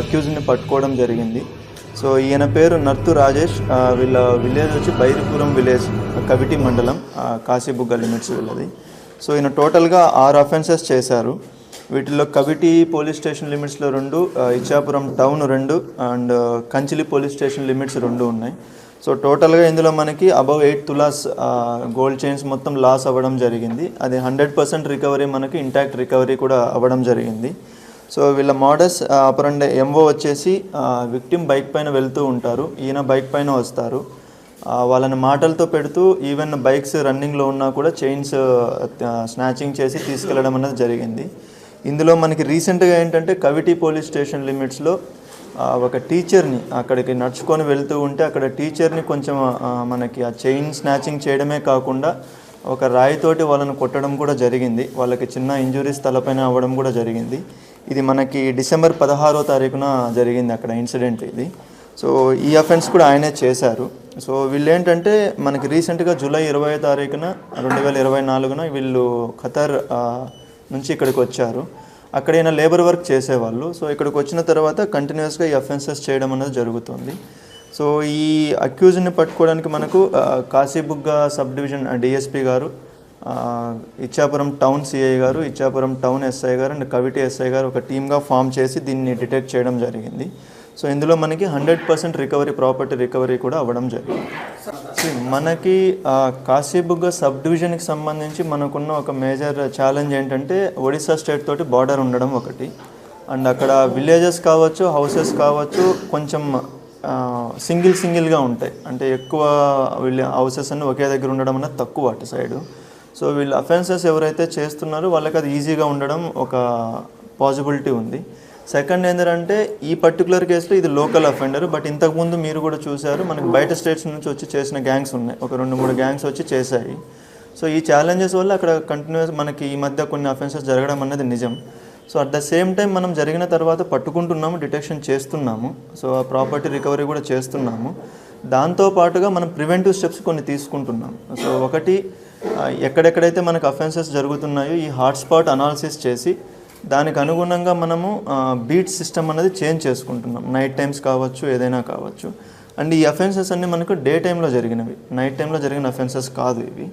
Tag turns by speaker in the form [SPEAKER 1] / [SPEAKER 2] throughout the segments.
[SPEAKER 1] అక్యూజ్ని పట్టుకోవడం జరిగింది. సో ఈయన పేరు నర్తు రాజేష్. వీళ్ళ విలేజ్ వచ్చి బైరిపురం విలేజ్ కవిటి మండలం కాశీబుగ్గ లిమిట్స్ వీళ్ళది. సో ఈయన టోటల్గా ఆరు అఫెన్సెస్ చేశారు. వీటిలో కవిటి పోలీస్ స్టేషన్ లిమిట్స్లో రెండు ఇచ్చాపురం టౌన్ రెండు and Kanchili police station limits రెండు ఉన్నాయి. సో టోటల్గా ఇందులో మనకి అబవ్ ఎయిట్ తులాస్ గోల్డ్ చైన్స్ మొత్తం లాస్ అవ్వడం జరిగింది. అది హండ్రెడ్ పర్సెంట్ రికవరీ మనకి ఇంటాక్ట్ రికవరీ కూడా అవ్వడం జరిగింది. సో వీళ్ళ మోడస్ అపరండే ఎంఓ వచ్చేసి విక్టిమ్ బైక్ పైన వెళ్తూ ఉంటారు. ఈయన బైక్ పైన వస్తారు. వాళ్ళని మాటలతో పెడుతూ ఈవెన్ బైక్స్ రన్నింగ్లో ఉన్నా కూడా చైన్స్ స్నాచింగ్ చేసి తీసుకెళ్ళడం అనేది జరిగింది. ఇందులో మనకి రీసెంట్గా ఏంటంటే కవిటి పోలీస్ స్టేషన్ లిమిట్స్లో ఒక టీచర్ని అక్కడికి నడుచుకొని వెళ్తూ ఉంటే అక్కడ టీచర్ని కొంచెం మనకి ఆ చైన్ స్నాచింగ్ చేయడమే కాకుండా ఒక రాయితోటి వాళ్ళని కొట్టడం కూడా జరిగింది. వాళ్ళకి చిన్న ఇంజురీస్ తలపైన అవ్వడం కూడా జరిగింది. ఇది మనకి డిసెంబర్ పదహారో తారీఖున జరిగింది అక్కడ ఇన్సిడెంట్ ఇది. సో ఈ అఫెన్స్ కూడా ఆయనే చేశారు. సో వీళ్ళు ఏంటంటే మనకి రీసెంట్గా జూలై ఇరవై తారీఖున రెండు వేల ఇరవై నాలుగున వీళ్ళు ఖతర్ నుంచి ఇక్కడికి వచ్చారు. అక్కడ ఈయన లేబర్ వర్క్ చేసేవాళ్ళు. సో ఇక్కడికి వచ్చిన తర్వాత కంటిన్యూస్గా ఈ అఫెన్సెస్ చేయడం అనేది జరుగుతుంది. సో ఈ అక్యూజ్ని పట్టుకోవడానికి మనకు కాశీబుగ్గ సబ్ డివిజన్ డిఎస్పి గారు Ichchapuram town CI garu Ichchapuram town SI garu and Kaviti SI garu ఒక టీమ్గా ఫామ్ చేసి దీన్ని డిటెక్ట్ చేయడం జరిగింది. సో ఇందులో మనకి hundred percent recovery property recovery కూడా అవ్వడం జరిగింది. మనకి కాశీబుగ్గ సబ్ డివిజన్కి సంబంధించి మనకున్న ఒక మేజర్ ఛాలెంజ్ ఏంటంటే ఒడిశా స్టేట్ తోటి బార్డర్ ఉండడం ఒకటి. అండ్ అక్కడ విలేజెస్ కావచ్చు హౌసెస్ కావచ్చు కొంచెం సింగిల్ సింగిల్గా ఉంటాయి. అంటే ఎక్కువ విలే హౌసెస్ అన్నీ ఒకే దగ్గర ఉండడం అనేది తక్కువ అటు సైడు. సో వీళ్ళు అఫెన్సెస్ ఎవరైతే చేస్తున్నారో వాళ్ళకి అది ఈజీగా ఉండడం ఒక పాసిబిలిటీ ఉంది. సెకండ్ ఏంటంటే ఈ పర్టికులర్ కేసులో ఇది లోకల్ అఫెండర్ బట్ ఇంతకుముందు మీరు కూడా చూశారు మనకి బయట స్టేట్స్ నుంచి వచ్చి చేసిన గ్యాంగ్స్ ఉన్నాయి. ఒక రెండు మూడు గ్యాంగ్స్ వచ్చి చేశాయి. సో ఈ ఛాలెంజెస్ వల్ల అక్కడ కంటిన్యూస్ మనకి ఈ మధ్య కొన్ని అఫెన్సెస్ జరగడం అనేది నిజం. So at the same time మనం జరిగిన తర్వాత పట్టుకుంటున్నాము డిటెక్షన్ చేస్తున్నాము. సో ఆ ప్రాపర్టీ రికవరీ కూడా చేస్తున్నాము. దాంతో పాటుగా మనం ప్రివెంటివ్ స్టెప్స్ కొన్ని తీసుకుంటున్నాం. సో ఒకటి ఎక్కడెక్కడైతే మనకు అఫెన్సెస్ జరుగుతున్నాయో ఈ హాట్స్పాట్ అనాలిసిస్ చేసి దానికి అనుగుణంగా మనము బీట్ సిస్టమ్ అనేది చేంజ్ చేసుకుంటున్నాం. నైట్ టైమ్స్ కావచ్చు ఏదైనా కావచ్చు. అండ్ ఈ అఫెన్సెస్ అన్నీ మనకు డే టైంలో జరిగినవి. నైట్ టైంలో జరిగిన అఫెన్సెస్ కాదు ఇవి.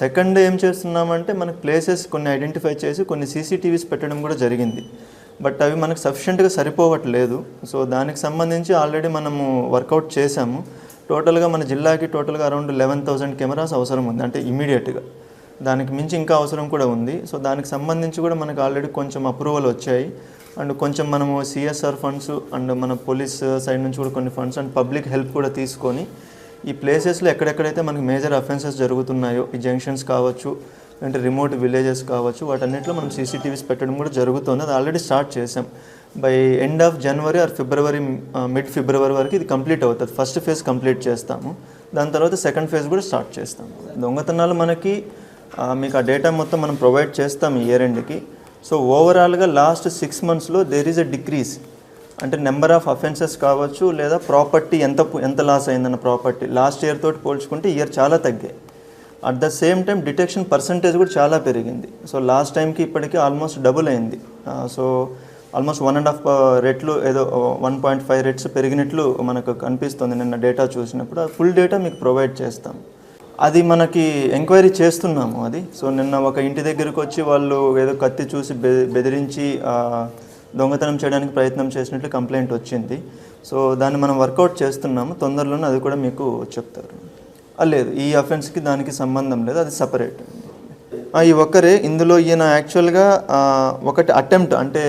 [SPEAKER 1] సెకండ్ ఏం చేస్తున్నామంటే మనకు ప్లేసెస్ కొన్ని ఐడెంటిఫై చేసి కొన్ని సీసీటీవీస్ పెట్టడం కూడా జరిగింది. బట్ అవి మనకు సఫిషియెంట్గా సరిపోవట్లేదు. సో దానికి సంబంధించి ఆల్రెడీ మనము వర్కౌట్ చేశాము టోటల్గా మన జిల్లాకి టోటల్గా అరౌండ్ లెవెన్ థౌసండ్ కెమెరాస్ అవసరం ఉంది అంటే ఇమీడియట్గా దానికి మించి ఇంకా అవసరం కూడా ఉంది. సో దానికి సంబంధించి కూడా మనకు ఆల్రెడీ కొంచెం అప్రూవల్ వచ్చాయి. అండ్ కొంచెం మనము సిఎస్ఆర్ ఫండ్స్ అండ్ మన పోలీస్ సైడ్ నుంచి కూడా కొన్ని ఫండ్స్ అండ్ పబ్లిక్ హెల్ప్ కూడా తీసుకొని ఈ ప్లేసెస్లో ఎక్కడెక్కడైతే మనకి మేజర్ అఫెన్సెస్ జరుగుతున్నాయో ఈ జంక్షన్స్ కావచ్చు అంటే రిమోట్ విలేజెస్ కావచ్చు వాటన్నిటిలో మనం సీసీటీవీస్ పెట్టడం కూడా జరుగుతుంది. అది ఆల్రెడీ స్టార్ట్ చేసాం by end of January or February mid February వరకు ఇది కంప్లీట్ అవుతుంది. ఫస్ట్ ఫేజ్ కంప్లీట్ చేస్తాము. దాని తర్వాత సెకండ్ ఫేజ్ కూడా స్టార్ట్ చేస్తాము. దొంగతనాలు మనకి మీకు ఆ డేటా మొత్తం మనం ప్రొవైడ్ చేస్తాం ఇయర్ ఎండ్కి సో ఓవరాల్గా లాస్ట్ సిక్స్ మంత్స్లో దేర్ ఈజ్ అ డిక్రీజ్ అంటే నెంబర్ ఆఫ్ అఫెన్సెస్ కావచ్చు లేదా ప్రాపర్టీ ఎంత ఎంత లాస్ అయిందన్న ప్రాపర్టీ లాస్ట్ ఇయర్ తోటి పోల్చుకుంటే ఇయర్ చాలా తగ్గాయి. At the same time detection percentage కూడా చాలా పెరిగింది. సో లాస్ట్ టైంకి ఇప్పటికీ ఆల్మోస్ట్ డబుల్ అయింది. So almost one and half రెట్లు ఏదో వన్ పాయింట్ ఫైవ్ రేట్స్ పెరిగినట్లు మనకు కనిపిస్తుంది నిన్న డేటా చూసినప్పుడు. ఆ ఫుల్ డేటా మీకు ప్రొవైడ్ చేస్తాం. అది మనకి ఎంక్వైరీ చేస్తున్నాము అది. సో నిన్న ఒక ఇంటి దగ్గరికి వచ్చి వాళ్ళు ఏదో కత్తి చూసి బె బెదిరించి దొంగతనం చేయడానికి ప్రయత్నం చేసినట్లు కంప్లైంట్ వచ్చింది. సో దాన్ని మనం వర్కౌట్ చేస్తున్నాము. తొందరలోనే అది కూడా మీకు చెప్తారు. లేదు. ఈ అఫెన్స్కి దానికి సంబంధం లేదు. అది సపరేట్ ఈ ఒక్కరే ఇందులో ఈయన యాక్చువల్గా ఒకటి అటెంప్ట్ అంటే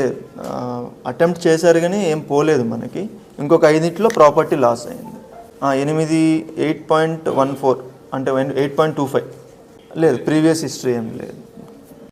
[SPEAKER 1] అటెంప్ట్ చేశారు కానీ ఏం పోలేదు మనకి. ఇంకొక ఐదింటిలో ప్రాపర్టీ లాస్ అయింది. ఎనిమిది ఎయిట్ పాయింట్ వన్ ఫోర్ అంటే ఎయిట్ పాయింట్ టూ ఫైవ్. లేదు ప్రీవియస్ హిస్టరీ ఏం లేదు.